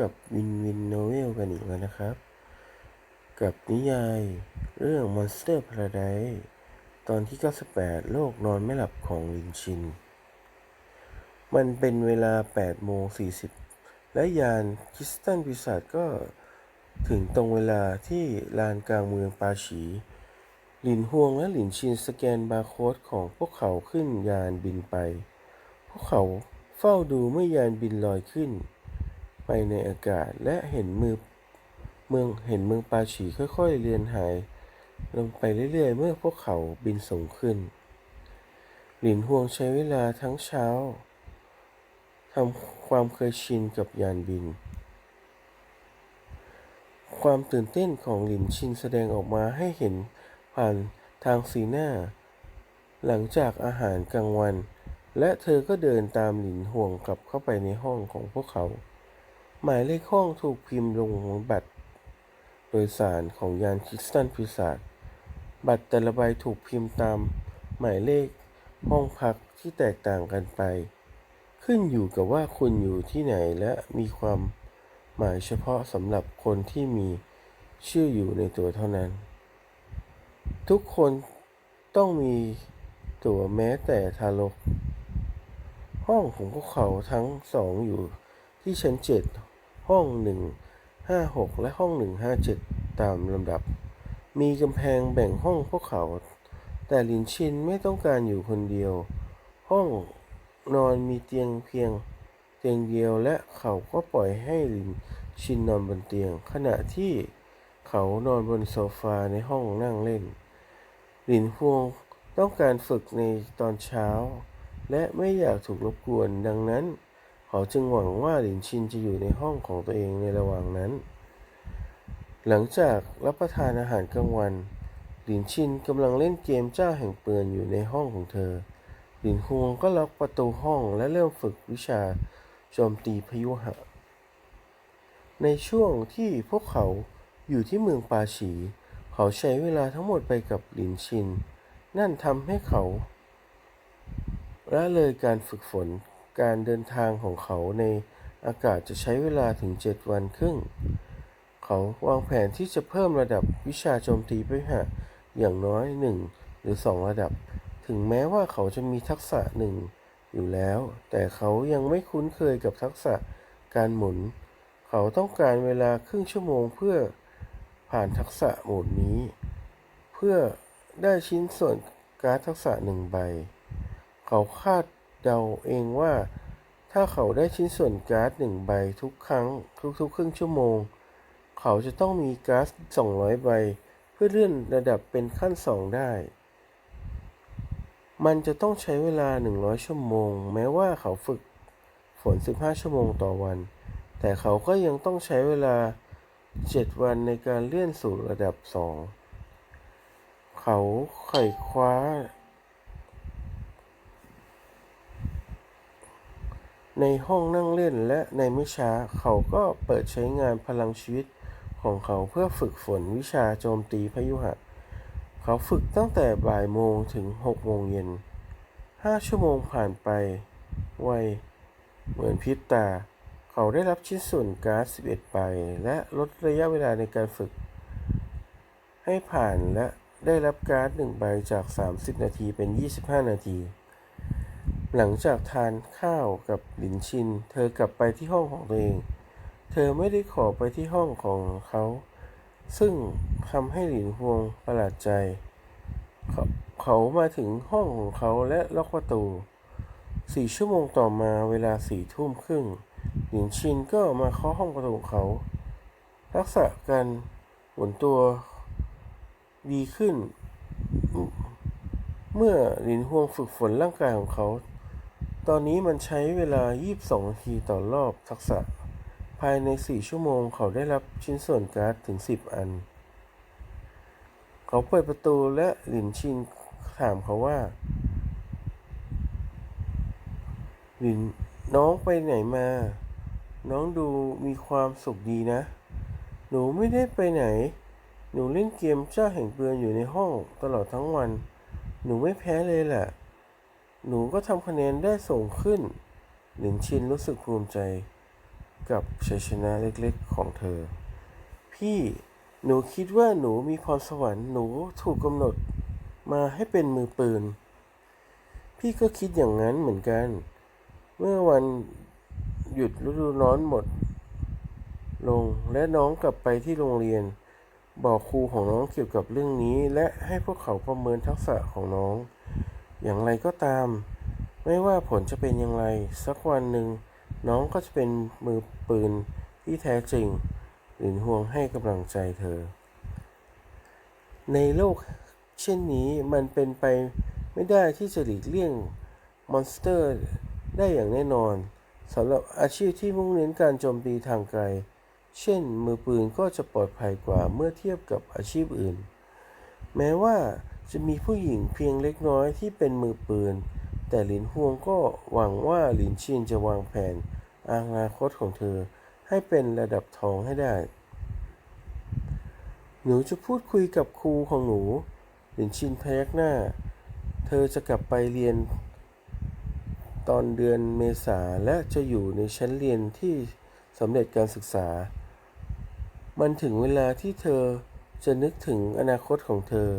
กับวินวินโนเวลกันอีกแล้วนะครับ กับนิยายเรื่อง Monster Paradise ตอนที่ 98 โลกนอนไม่หลับของลินชิน มันเป็นเวลา8โมง40 และยานคริสตันปีศาจก็ถึงตรงเวลาที่ลานกลางเมืองปาฉีหลินฮวงและหลินชินสแกนบาร์โค้ดของพวกเขาขึ้นยานบินไป พวกเขาเฝ้าดูเมื่อยานบินลอยขึ้น ไปในอากาศ และเห็นมือเมืองเห็นเมืองปาฉีค่อยๆเลือนหาย ลงไปเรื่อยๆ เมื่อพวกเขาบินสูงขึ้น หลินฮวงใช้เวลาทั้งเช้าทำความเคยชินกับยานบิน ความตื่นเต้นของหลินชินแสดงออกมาให้เห็นผ่านทางสีหน้า หลังจากอาหารกลางวัน และเธอก็เดินตามหลินห่วงกลับเข้าไปในห้องของพวกเขา หมายเลขห้องถูกพิมพ์ลงบนบัตร โดยสารของยานคิสตันปีศาจบัตรแต่ละใบถูกพิมพ์ตาม หมายเลขห้องพักที่แตกต่างกันไป ขึ้นอยู่กับว่าคุณอยู่ที่ไหนและมีความหมายเฉพาะสำหรับคนที่มีชื่ออยู่ในตัวเท่านั้น ทุกคนต้องมีตัวแม้แต่ทารก ห้องของพวกเขาทั้งสองอยู่ที่ชั้นเจ็ด ห้องหนึ่งห้าหกและห้องหนึ่งห้าเจ็ดตามลำดับ มีกำแพงแบ่งห้องพวกเขา แต่ลินชินไม่ต้องการอยู่คนเดียว ห้องนอนมีเตียงเพียงเตียงเดียวและเขาก็ปล่อยให้ลินชินนอนบนเตียง ขณะที่เขานอนบนโซฟาในห้องนั่งเล่น หลินฮวงต้องการฝึกในตอนเช้า และไม่อยากถูกรบกวนดังนั้น เขาจึงหวังว่าหลินชินจะอยู่ในห้องของตัวเองในระหว่างนั้น หลังจากรับประทานอาหารกลางวัน หลินชินกำลังเล่นเกมเจ้าแห่งปืนอยู่ในห้องของเธอ หลินฮวงก็ล็อกประตูห้องและเริ่มฝึกวิชาโจมตีพยุหะ ในช่วงที่พวกเขาอยู่ที่เมืองปาฉี เขาใช้เวลาทั้งหมดไปกับหลินชิน นั่นทำให้เขาละเลยการฝึกฝน การเดินทางของเขาในอากาศจะใช้เวลาถึงเจ็ดวันครึ่ง เขาวางแผนที่จะเพิ่มระดับวิชาโจมตีพยุหะอย่างน้อยหนึ่งหรือสองระดับ ถึงแม้ว่าเขาจะมีทักษะหนึ่งอยู่แล้ว แต่เขายังไม่คุ้นเคยกับทักษะการหมุน เขาต้องการเวลาครึ่งชั่วโมงเพื่อผ่านทักษะโหมดนี้ เพื่อได้ชิ้นส่วนการ์ดทักษะหนึ่งใบ เขาคาด เดาเองว่า ถ้าเขาได้ชิ้นส่วนก๊าร์ดหนึ่งใบทุกครั้งทุกๆครึ่งชั่วโมง เขาจะต้องมีก๊าร์ด200 ใบ เพื่อเลื่อนระดับเป็นขั้น 2 ได้ มันจะต้องใช้เวลา 100 ชั่วโมง แม้ว่าเขาฝึกฝน 15 ชั่วโมงต่อวัน แต่เขาก็ยังต้องใช้เวลา 7 วันในการเลื่อนสู่ระดับ 2 เขาไขว่คว้า ในห้องนั่งเล่นและในไม่ช้าเขาก็เปิดใช้งานพลังชีวิตของเขาเพื่อฝึกฝนวิชาโจมตีพยุหะ เขาฝึกตั้งแต่บ่ายโมงถึงหกโมงเย็นห้าชั่วโมงผ่านไปไวเหมือนพริบตา เขาได้รับชิ้นส่วนการ์ด11ใบและลดระยะเวลาในการฝึก ให้ผ่านและได้รับการ์ดหนึ่งใบจาก 30 นาทีเป็น 25 นาที หลังจากทานข้าวกับหลินชิน เธอกลับไปที่ห้องของตัวเอง เธอไม่ได้ขอไปที่ห้องของเขา ซึ่งทำให้หลินฮวงประหลาดใจเขาเขามาถึงห้องของเขาและล็อกประตูสี่ชั่วโมงต่อมาเวลาสี่ทุ่มครึ่ง หลินชินก็มาเคาะห้องประตูของเขาทักษะการหมุนตัวดีขึ้น เมื่อหลินฮวงฝึกฝนร่างกายของเขา ตอนนี้มันใช้เวลา 22 นาทีต่อรอบทักษะ ภายใน 4 ชั่วโมงเขาได้รับชิ้นส่วนการ์ดถึง 10 อัน เขาเปิดประตูและหลินชินถามเขาว่า หลินน้องไปไหนมา น้องดูมีความสุขดีนะ หนูไม่ได้ไปไหน หนูเล่นเกมเจ้าแห่งเปือนอยู่ในห้องตลอดทั้งวัน หนูไม่แพ้เลยแหละ หนูก็ทำคะแนนได้ส่งขึ้น หลินชินรู้สึกภูมิใจกับชัยชนะเล็กๆของเธอ พี่หนูคิดว่าหนูมีพรสวรรค์หนูถูกกำหนดมาให้เป็นมือปืน พี่ก็คิดอย่างนั้นเหมือนกัน เมื่อวันหยุดฤดูร้อนหมด ลงและน้องกลับไปที่โรงเรียน บอกครูของน้องเกี่ยวกับเรื่องนี้ และให้พวกเขาประเมินทักษะของน้อง อย่างไรก็ตาม ไม่ว่าผลจะเป็นอย่างไร สักวันหนึ่ง น้องก็จะเป็นมือปืนที่แท้จริงหลินฮวงให้กำลังใจเธอ ในโลกเช่นนี้มันเป็นไปไม่ได้ที่จะหลีกเลี่ยงมอนสเตอร์ได้อย่างแน่นอนสำหรับอาชีพที่มุ่งเน้นการโจมตีทางไกล เช่น มือปืนก็จะปลอดภัยกว่าเมื่อเทียบกับอาชีพอื่น แม้ว่า จะมีผู้หญิงเพียงเล็กน้อยที่เป็นมือปืน แต่หลินฮวงก็หวังว่าหลินชินจะวางแผนอนาคตของเธอให้เป็นระดับทองให้ได้ หนูจะพูดคุยกับครูของหนู หลินชินพยักหน้า เธอจะกลับไปเรียน ตอนเดือนเมษาและจะอยู่ในชั้นเรียนที่สำเร็จการศึกษา มันถึงเวลาที่เธอจะนึกถึงอนาคตของเธอ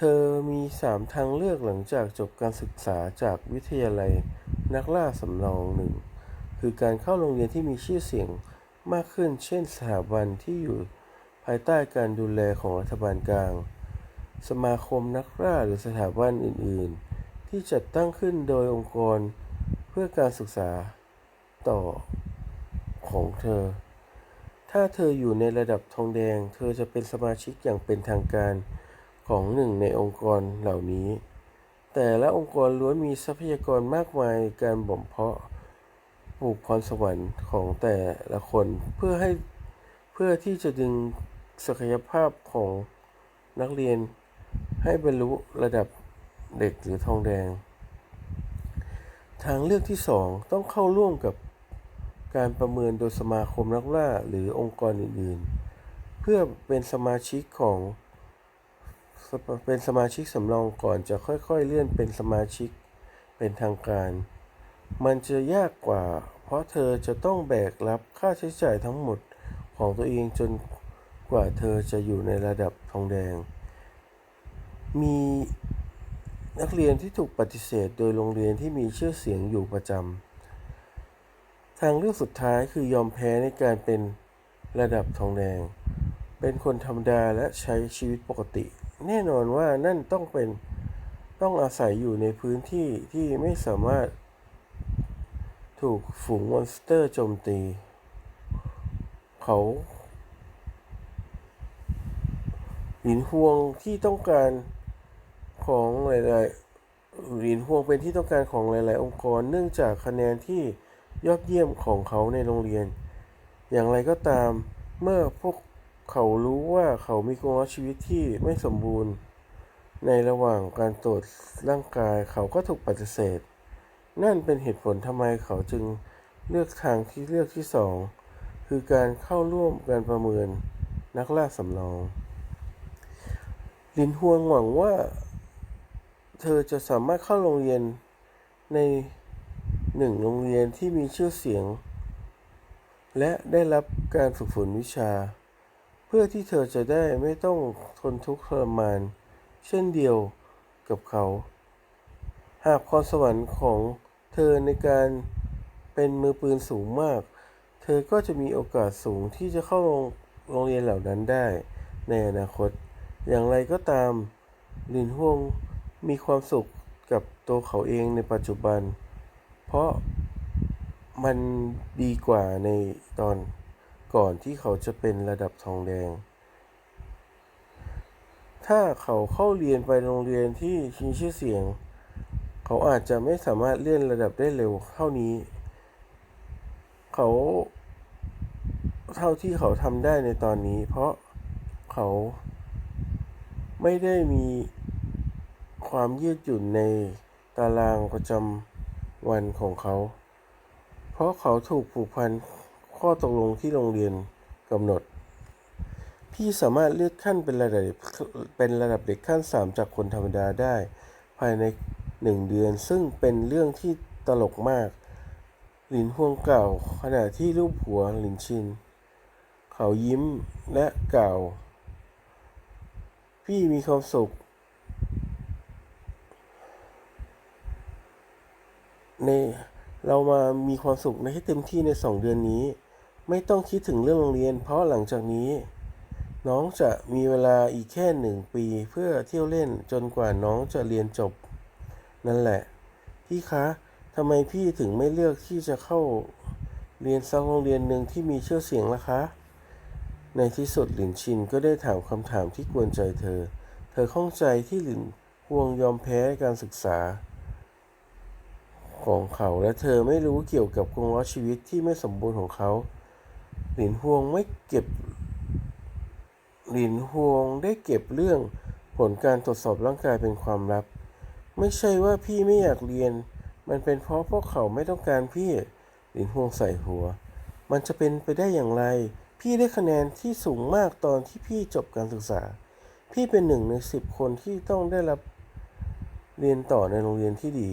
เธอมีสามทางเลือกหลังจากจบการศึกษาจากวิทยาลัยนักล่าสำรองหนึ่งคือการเข้าโรงเรียนที่มีชื่อเสียงมากขึ้น เช่น สถาบันที่อยู่ภายใต้การดูแลของรัฐบาลกลาง สมาคมนักล่าหรือสถาบันอื่น ๆ ที่จัดตั้งขึ้นโดยองค์กรเพื่อการศึกษาต่อของเธอ ถ้าเธออยู่ในระดับทองแดง เธอจะเป็นสมาชิกอย่างเป็นทางการ ของหนึ่งในองค์กรเหล่านี้ แต่ละองค์กรล้วนมีทรัพยากรมากมายการบ่มเพาะปลูกพรสวรรค์ของแต่ละคนเพื่อให้เพื่อที่จะดึงศักยภาพของนักเรียนให้บรรลุระดับเด็กหรือทองแดง ทางเลือกที่สองต้องเข้าร่วมกับการประเมินโดยสมาคมนักล่าหรือองค์กรอื่น ๆ เพื่อเป็นสมาชิกของ เป็นสมาชิกสำรองก่อนจะค่อยๆ เลื่อนเป็นสมาชิกเป็นทางการ มันจะยากกว่า เพราะเธอจะต้องแบกรับค่าใช้จ่ายทั้งหมดของตัวเองจนกว่าเธอจะอยู่ในระดับทองแดง มีนักเรียนที่ถูกปฏิเสธโดยโรงเรียนที่มีชื่อเสียงอยู่ประจำ ทางเลือกสุดท้ายคือยอมแพ้ในการเป็นระดับทองแดง เป็นคนธรรมดาและใช้ชีวิตปกติ แน่นอนว่านั่นต้องเป็นต้องอาศัยอยู่ในพื้นที่ที่ไม่สามารถถูกฝูงมอนสเตอร์โจมตี เขาหลินฮวงที่ต้องการของหลายๆหลินฮวงเป็นที่ต้องการของหลาย ๆ องค์กร เนื่องจากคะแนนที่ยอดเยี่ยมของเขาในโรงเรียน อย่างไรก็ตามเมื่อพวก เขารู้ว่าเขามีคุณภาพชีวิตที่ไม่สมบูรณ์ ในระหว่างการตรวจร่างกายเขาก็ถูกปฏิเสธ นั่นเป็นเหตุผลทำไมเขาจึงเลือกทางที่เลือกที่สองคือการเข้าร่วมการประเมินนักล่าสำรองลินฮวงหวังว่า เธอจะสามารถเข้าโรงเรียนในหนึ่งโรงเรียนที่มีชื่อเสียง และได้รับการฝึกฝนวิชา พื่อที่เธอจะได้ไม่ต้องทนทุกข์ทรมาน เช่นเดียวกับเขา หากพรสวรรค์ของเธอในการเป็นมือปืนสูงมาก เธอก็จะมีโอกาสสูงที่จะเข้าโรงเรียนเหล่านั้นได้ ในอนาคต อย่างไรก็ตามลินฮวงมีความสุขกับตัวเขาเองในปัจจุบัน เพราะมันดีกว่าในตอน ก่อนที่เขาจะเป็นระดับทองแดง ถ้าเขาเข้าเรียนไปโรงเรียนที่มีชื่อเสียง เขาอาจจะไม่สามารถเลื่อนระดับได้เร็วเท่านี้ เขาเท่าที่เขาทำได้ในตอนนี้ เพราะเขาไม่ได้มีความยืดหยุ่นในตารางประจำวันของเขา เพราะเขาถูกผูกพัน ข้อตกลงที่โรงเรียนกำหนด พี่สามารถเลือกขั้นเป็นระดับเป็นระดับเด็กขั้นสามจากคนธรรมดาได้ ภายในหนึ่งเดือน ซึ่งเป็นเรื่องที่ตลกมาก หลินฮวงเก่า ขณะที่รูปหัวหลินชิน เขายิ้มและกล่าว พี่มีความสุข ในเรามามีความสุขในให้เต็มที่ในสองเดือนนี้ ไม่ต้องคิดถึงเรื่องโรงเรียน เพราะหลังจากนี้ น้องจะมีเวลาอีกแค่หนึ่งปี เพื่อเที่ยวเล่นจนกว่าน้องจะเรียนจบ นั่นแหละ พี่คะทำไมพี่ถึงไม่เลือกที่จะเข้าเรียนสักโรงเรียนหนึ่งที่มีชื่อเสียงล่ะคะ ในที่สุดหลินชินก็ได้ถามคำถามที่กวนใจเธอ เธอข้องใจที่หลินฮวงยอมแพ้การศึกษา ของเขาและเธอไม่รู้เกี่ยวกับกงล้อชีวิตที่ไม่สมบูรณ์ของเขา หลินฮวงไม่เก็บ หลินฮวงได้เก็บเรื่องผลการตรวจสอบร่างกายเป็นความลับ ไม่ใช่ว่าพี่ไม่อยากเรียน มันเป็นเพราะพวกเขาไม่ต้องการพี่ หลินฮวงใส่หัว มันจะเป็นไปได้อย่างไร พี่ได้คะแนนที่สูงมากตอนที่พี่จบการศึกษา พี่เป็นหนึ่งในสิบคนที่ต้องได้รับเรียนต่อในโรงเรียนที่ดี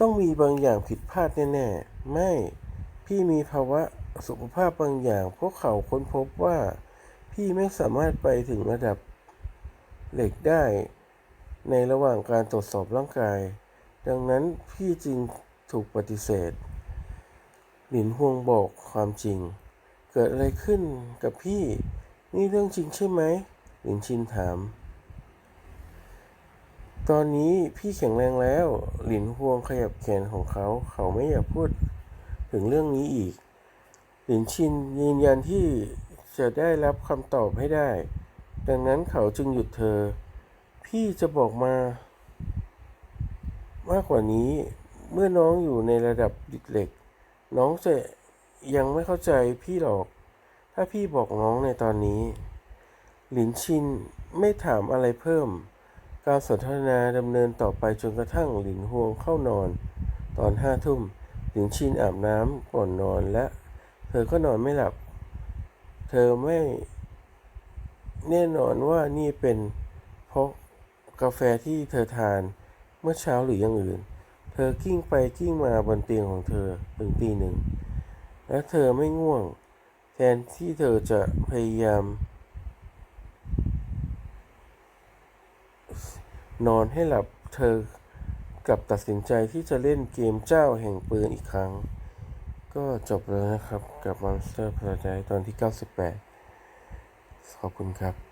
ต้องมีบางอย่างผิดพลาดแน่ๆ ไม่ พี่มีภาวะสุขภาพบางอย่าง พวกเขาค้นพบว่า พี่ไม่สามารถไปถึงระดับเหล็กได้ ในระหว่างการตรวจสอบร่างกาย ดังนั้นพี่จึงถูกปฏิเสธ หลินฮวงบอกความจริง เกิดอะไรขึ้นกับพี่ นี่เรื่องจริงใช่ไหม หลินชินถาม ตอนนี้พี่แข็งแรงแล้ว หลินฮวงขยับแขนของเขา เขาไม่อยากพูด ถึงเรื่องนี้อีกหลินชินยืนยันที่จะได้รับคำตอบให้ได้ ดังนั้นเขาจึงหยุดเธอ พี่จะบอกมา มากกว่านี้เมื่อน้องอยู่ในระดับดิดเหล็ก น้องจะยังไม่เข้าใจพี่หรอก ถ้าพี่บอกน้องในตอนนี้ หลินชินไม่ถามอะไรเพิ่ม การสนทนาดำเนินต่อไปจนกระทั่งหลินฮวงเข้านอน ตอนห้าทุ่ม หลินชินอาบน้ำก่อนนอนและ เธอก็นอนไม่หลับ เธอไม่แน่นอนว่านี่เป็นเพราะกาแฟที่เธอทานเมื่อเช้าหรืออย่างอื่น เธอกิ้งไปกิ้งมาบนเตียงของเธอถึงตีหนึ่ง และเธอไม่ง่วง แทนที่เธอจะพยายาม นอนให้หลับเธอ กับตัดสินใจที่จะเล่นเกมเจ้าแห่งปืนอีกครั้ง ก็จบแล้วนะครับกับ Monster Paradise ตอนที่ 98 ขอบคุณครับ